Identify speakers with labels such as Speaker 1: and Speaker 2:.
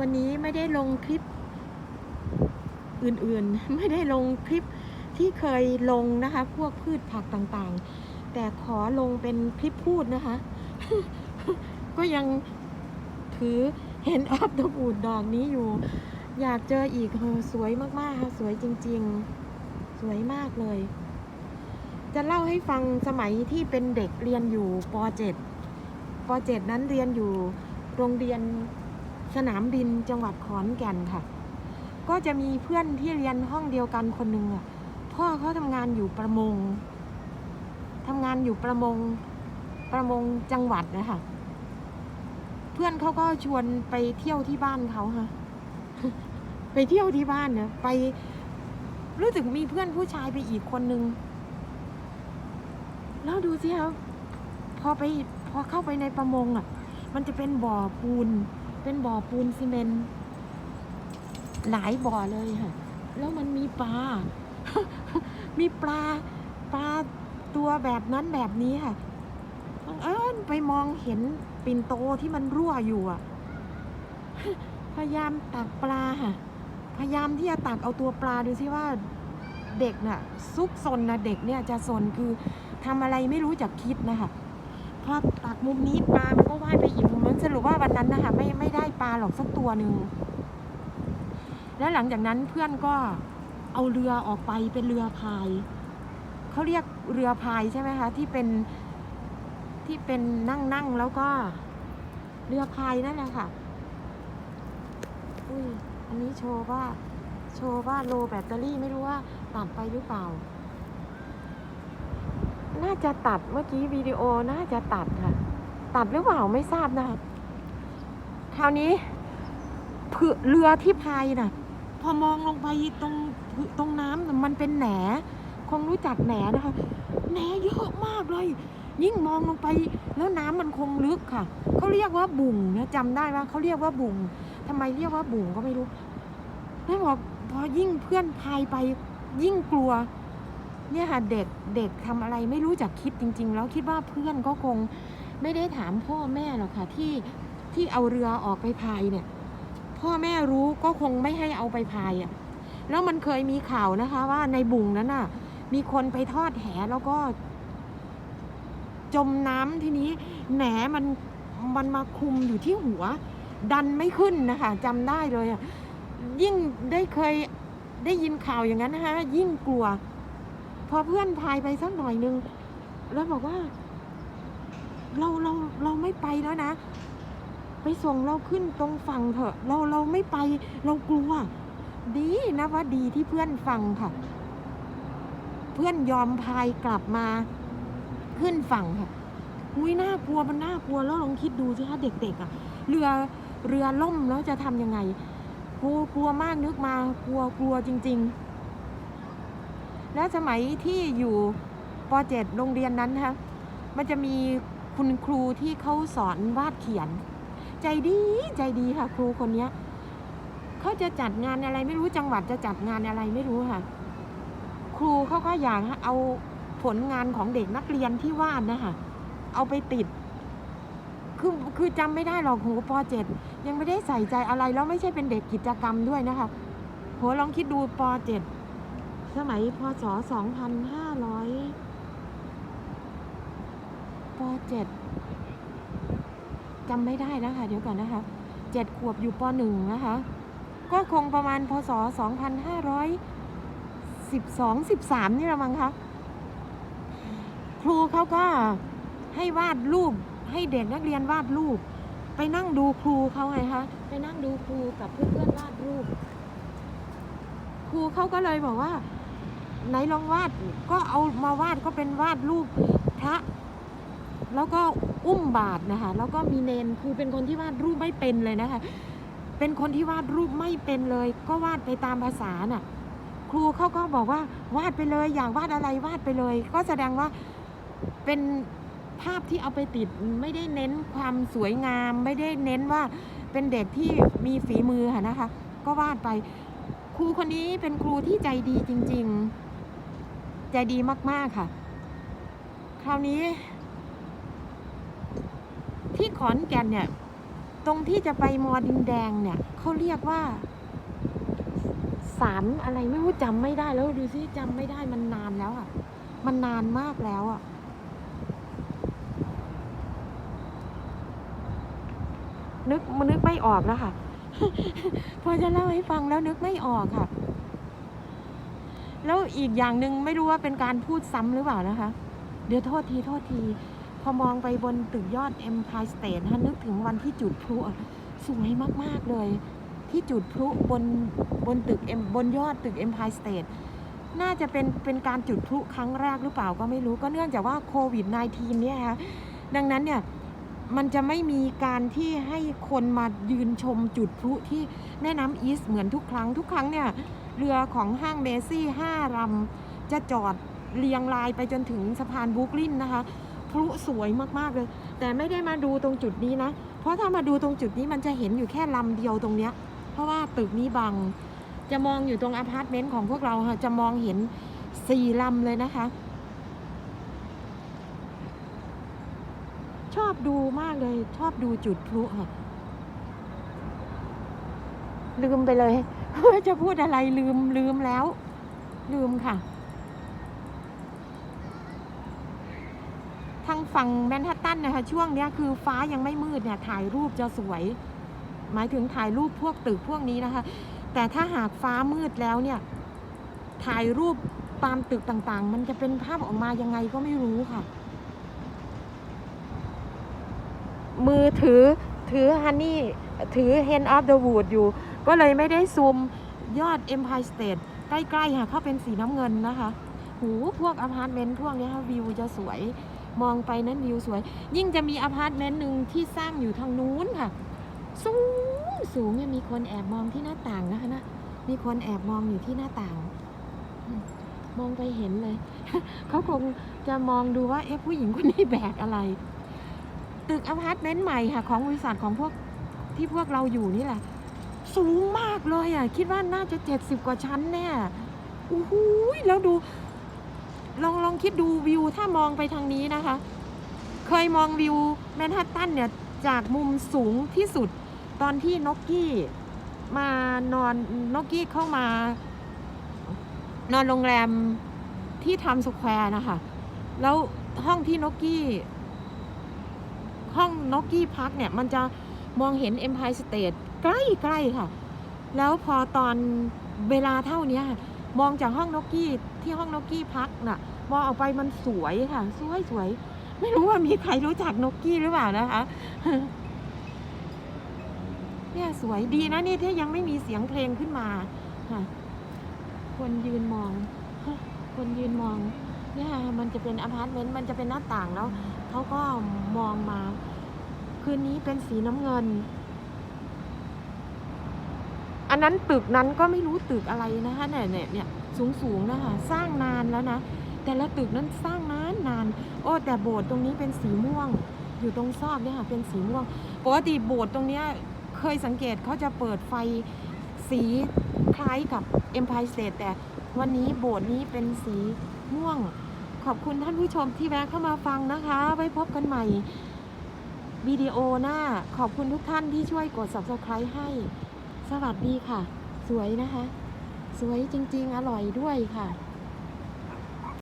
Speaker 1: วันนี้ไม่ได้ลงคลิปอื่นๆ ไม่ได้ลงคลิปที่เคยลงนะคะ พวกพืชผักต่างๆ แต่ขอลงเป็นคลิปพูดนะคะ ก็ยังถือเห็นออฟตะบูดดอกนี้อยู่ อยากเจออีกเออสวยมากๆค่ะสวยจริงๆ สวยมากเลย จะเล่าให้ฟังสมัยที่เป็นเด็กเรียนอยู่ป .7 ป .7 นั้นเรียนอยู่โรงเรียน สนามบินจังหวัดขอนแก่นค่ะ ก็จะมีเพื่อนที่เรียนห้องเดียวกันคนหนึ่งอะพ่อเขาทำงานอยู่ประมงทำงานอยู่ประมงประมงจังหวัดนะคะเพื่อนเขาก็ชวนไปเที่ยวที่บ้านเขาค่ะ ไปเที่ยวที่บ้านเนี่ยไปรู้สึกมีเพื่อนผู้ชายไปอีกคนนึงแล้วดูสิครับพอไปพอเข้าไปในประมงอะ มันจะเป็นบ่อปูน เป็นบ่อปูนซีเมนหลายบ่อเลยค่ะ แล้วมันมีปลา มีปลา ปลาตัวแบบนั้นแบบนี้ค่ะบังเอิญไปมองเห็นปิ่นโตที่มันรั่วอยู่อะ พยายามตักปลาค่ะ พยายามที่จะตักเอาตัวปลาดูซิว่าเด็กน่ะซุกซนนะเด็กเนี่ยจะซนคือทำอะไรไม่รู้จักคิดนะคะ พอตักมุมนี้ปลามันก็ว่ายไปอีกมุมนั้นสรุปว่าวันนั้นนะคะไม่ไม่ได้ปลาหรอกสักตัวหนึ่งแล้วหลังจากนั้นเพื่อนก็เอาเรือออกไปเป็นเรือพายเขาเรียกเรือพายใช่ไหมคะที่เป็นที่เป็นนั่งนั่งแล้วก็เรือพายนั่นแหละค่ะ อุ้ย อันนี้โชว์ว่า โชว์ว่าโลแบตเตอรี่ไม่รู้ว่าตัดไปหรือเปล่า น่าจะตัดเมื่อกี้วิดีโอน่าจะตัดค่ะ ตัดหรือเปล่าไม่ทราบนะคะคราวนี้เผือเรือที่พายน่ะ พอมองลงไปตรงตรงน้ำมันเป็นแหนคงรู้จักแหนนะคะแหนเยอะมากเลย ยิ่งมองลงไปแล้วน้ำมันคงลึกค่ะเขาเรียกว่าบุ่งนะจำได้ว่าเขาเรียกว่าบุ่งทำไมเรียกว่าบุ่งก็ไม่รู้แล้วพอพอยิ่งเพื่อนพายไปยิ่งกลัว เนี่ยค่ะเด็กเด็กทำอะไรไม่รู้จักคิดจริง ๆ แล้วคิดว่าเพื่อนก็คงไม่ได้ถามพ่อแม่หรอกค่ะ ที่ที่เอาเรือออกไปพายเนี่ย พ่อแม่รู้ก็คงไม่ให้เอาไปพายอะแล้วมันเคยมีข่าวนะคะ ว่าในบุงนั้นน่ะ มีคนไปทอดแหแล้วก็ จมน้ำทีนี้แหนมันมันมาคุมอยู่ที่หัว ดันไม่ขึ้นนะคะจำได้เลยอะยิ่งได้เคยได้ยินข่าวอย่างนั้นนะคะยิ่งกลัว พอเพื่อนพายไปสักหน่อยนึง แล้วบอกว่า เราเราเราไม่ไปแล้วนะ ไปส่งเราขึ้นตรงฝั่งเถอะ เราเราไม่ไป เรากลัว ดีนะว่าดีที่เพื่อนฟังค่ะ เพื่อนยอมพายกลับมา ขึ้นฝั่งค่ะอุ้ยน่ากลัวมันน่ากลัวแล้วลองคิดดูสิคะเด็กๆอะ เรือเรือล่มแล้วจะทำยังไงกลัวกลัวมากนึกมากลัวกลัวจริง ๆ แล้วสมัยที่อยู่ป .7 โรงเรียนนั้นนะคะมันจะมีคุณครูที่เขาสอนวาดเขียน ใจดีใจดีค่ะ ครูคนเนี้ยเขาจะจัดงานอะไรไม่รู้จังหวัดจะจัดงานอะไรไม่รู้ค่ะ ครูเขาก็อยากเอาผลงานของเด็กนักเรียนที่วาดนะคะเอาไปติด คือคือจำไม่ได้หรอกโหป .7 ยังไม่ได้ใส่ใจอะไรแล้วไม่ใช่เป็นเด็กกิจกรรมด้วยนะคะโหลองคิดดูป .7 สมัยพศ 2500ป .7 จำไม่ได้แล้วค่ะเดี๋ยวก่อนนะคะเจ็ดขวบอยู่ป .1 นะคะ ก็คงประมาณพศ 2512 13 นี่ละมั้งคะครูเขาก็ให้วาดรูปให้เด็กนักเรียนวาดรูป ไปนั่งดูครูเขาไงคะไปนั่งดูครูกับเพื่อนๆวาดรูปครูเขาก็เลยบอกว่า ไหนลองวาดก็เอามาวาดก็เป็นวาดรูปพระ แล้วก็อุ้มบาทนะคะแล้วก็มีเนนครูเป็นคนที่วาดรูปไม่เป็นเลยนะคะ เป็นคนที่วาดรูปไม่เป็นเลย ก็วาดไปตามภาษาน่ะ ครูเขาก็บอกว่าวาดไปเลยอยากวาดอะไรวาดไปเลย ก็แสดงว่าเป็นภาพที่เอาไปติดไม่ได้เน้นความสวยงาม ไม่ได้เน้นว่าเป็นเด็กที่มีฝีมือค่ะนะคะ ก็วาดไป ครูคนนี้เป็นครูที่ใจดีจริง ๆ ใจดีมาก ๆ ค่ะ คราวนี้ ที่ขอนแก่นเนี่ย ตรงที่จะไปมอดินแดงเนี่ยเขาเรียกว่าสารอะไรไม่รู้จำไม่ได้แล้วดูซิจำไม่ได้มันนานแล้วอะ มันนานมากแล้วอะนึกมันนึกไม่ออกแล้วค่ะ พอจะเล่าให้ฟังแล้วนึกไม่ออกค่ะ แล้วอีกอย่างหนึ่งไม่รู้ว่าเป็นการพูดซ้ำหรือเปล่านะคะ เดี๋ยวโทษทีโทษที พอมองไปบนตึกยอด Empire State นะคะนึกถึงวันที่จุดพลุสวยมาก ๆ เลย ที่จุดพลุบนบนตึก M บนยอดตึก Empire State น่าจะเป็นเป็นการจุดพลุครั้งแรกหรือเปล่าก็ไม่รู้ก็เนื่องจากว่าโควิด -19 เนี่ยค่ะดังนั้นเนี่ยมันจะไม่มีการที่ให้คนมายืนชมจุดพลุที่แม่น้ำอีสเหมือนทุกครั้งทุกครั้งเนี่ย เรือของห้างเมซี่ห้ารำจะจอดเรียงรายไปจนถึงสะพานบรุกลินนะคะพลุสวยมากๆเลย แต่ไม่ได้มาดูตรงจุดนี้นะ เพราะถ้ามาดูตรงจุดนี้มันจะเห็นอยู่แค่ลำเดียวตรงเนี้ย เพราะว่าตึกนี้บัง จะมองอยู่ตรงอพาร์ตเมนต์ของพวกเราค่ะ จะมองเห็นสี่ลำเลยนะคะ ชอบดูมากเลย ชอบดูจุดพลุค่ะ ลืมไปเลยว่าจะพูดอะไรลืมลืมแล้ว ลืมค่ะ ทางฝั่งแมนฮัตตันนะคะ ช่วงนี้คือฟ้ายังไม่มืดเนี่ยถ่ายรูปจะสวย หมายถึงถ่ายรูปพวกตึกพวกนี้นะคะ แต่ถ้าหากฟ้ามืดแล้วเนี่ย ถ่ายรูปตามตึกต่างๆ มันจะเป็นภาพออกมายังไงก็ไม่รู้ค่ะ มือถือถือฮันนี่ถือ Hand of the Wood อยู่ ก็เลยไม่ได้ซูมยอด Empire State ใกล้ๆค่ะเขาเป็นสีน้ำเงินนะคะ หูพวกอพาร์ตเมนต์พวกนี้ค่ะวิวจะสวย มองไปนั้นวิวสวย ยิ่งจะมีอพาร์ตเมนต์หนึ่งที่สร้างอยู่ทางนู้นค่ะ สูงสูงเนี่ยมีคนแอบมองที่หน้าต่างนะคะนะ มีคนแอบมองอยู่ที่หน้าต่าง มองไปเห็นเลย เขาคงจะมองดูว่าเอ๊ะผู้หญิงคนนี้แบกอะไร ตึกอพาร์ตเมนต์ใหม่ค่ะ ของบริษัทของพวกที่พวกเราอยู่นี่แหละ สูงมากเลยอะ คิดว่าน่าจะเจ็ดสิบกว่าชั้นเนี่ยโอ้โหแล้วดู ลองลองคิดดูวิวถ้ามองไปทางนี้นะคะ เคยมองวิวแมนฮัตตันเนี่ยจากมุมสูงที่สุด ตอนที่นกกี้มานอนนกกี้เข้ามา นอนโรงแรมที่ทำสแควร์นะคะ แล้วห้องที่นกกี้ ห้องนกกี้พักเนี่ย มันจะมองเห็น Empire State ใกล้ๆค่ะ แล้วพอตอนเวลาเท่านี้ค่ะมองจากห้องนกกี้ที่ห้องนกกี้พักน่ะ มองออกไปมันสวยค่ะ สวยสวย ไม่รู้ว่ามีใครรู้จักนกกี้หรือเปล่านะคะ เนี่ยสวยดีนะนี่ที่ยังไม่มีเสียงเพลงขึ้นมาค่ะ คนยืนมอง คนยืนมอง เนี่ยมันจะเป็นอพาร์ตเมนต์มันจะเป็นหน้าต่างแล้วเขาก็มองมา คืนนี้เป็นสีน้ำเงิน อันนั้นตึกนั้นก็ไม่รู้ตึกอะไรนะคะเนี่ยเนี่ยเนี่ยสูงสูงนะคะสร้างนานแล้วนะแต่ละตึกนั้นสร้างนานนาน โอ้แต่โบสถ์ตรงนี้เป็นสีม่วง อยู่ตรงซอกเนี่ยค่ะเป็นสีม่วงปกติโบสถ์ตรงเนี้ยเคยสังเกตเขาจะเปิดไฟสีคล้ายกับ Empire State แต่วันนี้โบสถ์นี้เป็นสีม่วง ขอบคุณท่านผู้ชมที่แวะเข้ามาฟังนะคะ ไว้พบกันใหม่วิดีโอหน้า ขอบคุณทุกท่านที่ช่วยกด subscribe ให้ สวัสดีค่ะ สวยนะคะ สวยจริงๆ อร่อยด้วยค่ะ